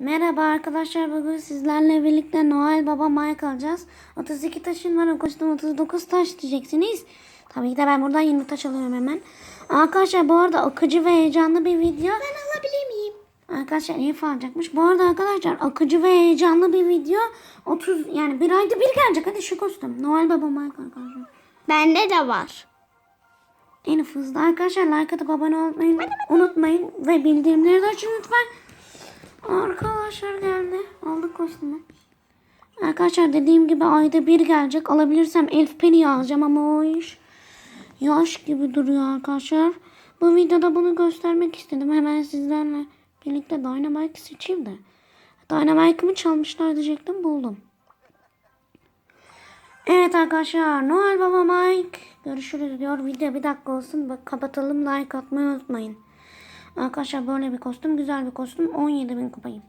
Merhaba arkadaşlar bugün sizlerle birlikte Noel Baba Mike alacağız. 32 taşın var o kostüm 39 taş diyeceksiniz. Tabii ki de ben buradan 20 taş alıyorum hemen. Arkadaşlar bu arada akıcı ve heyecanlı bir video. Ben alabilir miyim? Arkadaşlar iyi alacakmış. Bu arada arkadaşlar akıcı ve heyecanlı bir video. 30 yani bir ayda bir gelecek hadi şu kostüm. Noel Baba Mike arkadaşlar. Bende de var. En hızlı arkadaşlar like atıp abone olmayı unutmayın. Ve bildirimleri de açın lütfen. Arkadaşlar geldi. Aldık kostümü. Arkadaşlar dediğim gibi ayda bir gelecek. Alabilirsem Elf Penny alacağım ama o iş yaş gibi duruyor arkadaşlar. Bu videoda bunu göstermek istedim. Hemen sizlerle birlikte Dynamite seçeyim de. Dynamite'ımı çalmışlar diyecektim buldum. Evet arkadaşlar Noel Baba Mike görüşürüz diyor. Video bir dakika olsun. Bak kapatalım like atmayı unutmayın. Arkadaşlar böyle bir kostüm güzel bir kostüm 17.000 kupayım.